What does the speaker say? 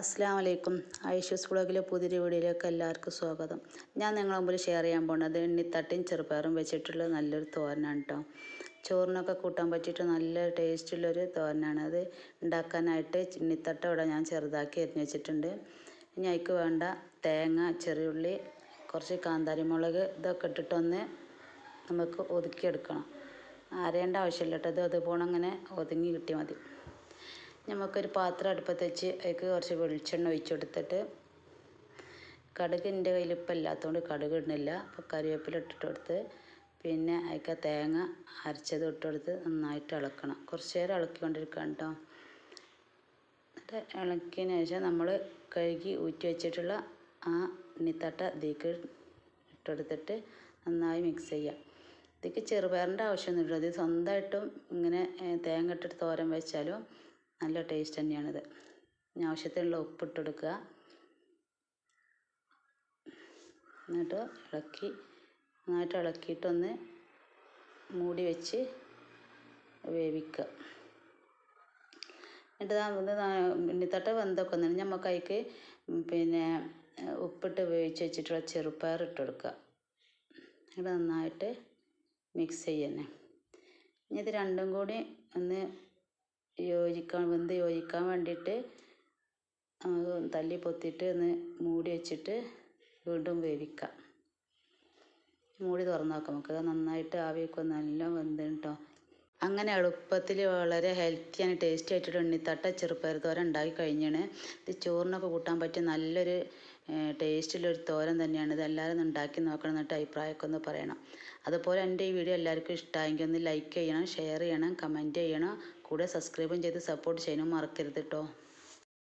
അസ്സാം വലൈക്കും ഐഷൂസ് ബ്ലോഗിലെ പുതിയ വീഡിയോയിലേക്ക് എല്ലാവർക്കും സ്വാഗതം. ഞാൻ നിങ്ങളെ മുമ്പിൽ ഷെയർ ചെയ്യാൻ പോകുന്നത് എണ്ണിത്തട്ടയും ചെറുപയറും വെച്ചിട്ടുള്ള നല്ലൊരു തോരനാണ് കേട്ടോ ചോറിനൊക്കെ കൂട്ടാൻ പറ്റിയിട്ട് നല്ല ടേസ്റ്റുള്ളൊരു തോരനാണ്. അത് ഉണ്ടാക്കാനായിട്ട് എണ്ണിത്തട്ട ഇവിടെ ഞാൻ ചെറുതാക്കി അരിഞ്ഞ് വെച്ചിട്ടുണ്ട്. ഇനി അതിക്ക് വേണ്ട തേങ്ങ ചെറിയുള്ളി കുറച്ച് കാന്താരിമുളക് ഇതൊക്കെ ഇട്ടിട്ടൊന്ന് നമുക്ക് ഒതുക്കിയെടുക്കണം. അരയേണ്ട ആവശ്യമില്ല കേട്ടോ ഇത് അതുപോലെ അങ്ങനെ ഒതുങ്ങി കിട്ടിയാൽ മതി. നമുക്കൊരു പാത്രം അടുപ്പത്ത് വെച്ച് അതിലേക്ക് കുറച്ച് വെളിച്ചെണ്ണ ഒഴിച്ചു കൊടുത്തിട്ട് കടുക് എന്റെ കയ്യിൽ ഇപ്പം ഇല്ലാത്തതുകൊണ്ട് കടുക് ഇടുന്നില്ല. അപ്പോൾ കറിവേപ്പില ഇട്ടിട്ട് കൊടുത്ത് പിന്നെ അതിലേക്ക് തേങ്ങ അരച്ചത് ഇട്ട് കൊടുത്ത് നന്നായിട്ട് ഇളക്കണം കുറച്ച് നേരം ഇളക്കിക്കൊണ്ടിരിക്കണം കേട്ടോ എന്നിട്ട് ഇളക്കിയതിന് ശേഷം നമ്മൾ കഴുകി ഊറ്റി വെച്ചിട്ടുള്ള ആ ഉണ്ണിത്തട്ട ഇതിലേക്ക് ഇട്ടെടുത്തിട്ട് നന്നായി മിക്സ് ചെയ്യുക ഇതിക്ക് ചെറുപയറിന്റെ ആവശ്യമൊന്നുമില്ല ഇത് സ്വന്തമായിട്ടും ഇങ്ങനെ തേങ്ങ ഇട്ടിട്ട് തോരൻ വെച്ചാലും നല്ല ടേസ്റ്റ് തന്നെയാണിത്. ഇനി ആവശ്യത്തിനുള്ള ഉപ്പിട്ട് കൊടുക്കുക എന്നിട്ട് ഇളക്കി നന്നായിട്ട് ഇളക്കിയിട്ടൊന്ന് മൂടി വെച്ച് വേവിക്കുക. എന്നിട്ട് ഉണ്ണിത്തട്ട വെന്തൊക്കെ ഒന്ന് നമുക്ക് അതിലേക്ക് പിന്നെ ഉപ്പിട്ട് വേവിച്ച് വെച്ചിട്ടുള്ള ചെറുപ്പയർ ഇട്ട് കൊടുക്കുക എന്നിട്ട് നന്നായിട്ട് മിക്സ് ചെയ്യുന്നത് ഇനി ഇത് രണ്ടും കൂടി ഒന്ന് യോജിക്കാൻ വെന്ത് യോജിക്കാൻ വേണ്ടിയിട്ട് തല്ലി പൊത്തിയിട്ട് ഒന്ന് മൂടി വെച്ചിട്ട് വീണ്ടും വേവിക്കാം മൂടി തുറന്ന് നോക്കാം നമുക്ക്. നന്നായിട്ട് ആവിയൊക്കെ നല്ല വെന്ത് അങ്ങനെ എളുപ്പത്തിൽ വളരെ ഹെൽത്തി ആൻഡ് ടേസ്റ്റി ആയിട്ടൊരു ഉണ്ണിത്തട്ട ചെറുപ്പയർ തോരൻ ഉണ്ടാക്കി കഴിഞ്ഞാണ്. ഇത് ചോറിനൊക്കെ കൂട്ടാൻ പറ്റിയ നല്ലൊരു ടേസ്റ്റുള്ളൊരു തോരൻ തന്നെയാണ്. ഇത് എല്ലാവരും ഉണ്ടാക്കി നോക്കണം എന്നിട്ട് അഭിപ്രായമൊക്കെ ഒന്ന് പറയണം. അതുപോലെ എന്റെ ഈ വീഡിയോ എല്ലാവർക്കും ഇഷ്ടമായെങ്കിൽ ഒന്ന് ലൈക്ക് ചെയ്യണം ഷെയർ ചെയ്യണം കമന്റ് ചെയ്യണം. കൂടെ സബ്സ്ക്രൈബും ചെയ്ത് സപ്പോർട്ട് ചെയ്യാനും മറക്കരുത് കേട്ടോ.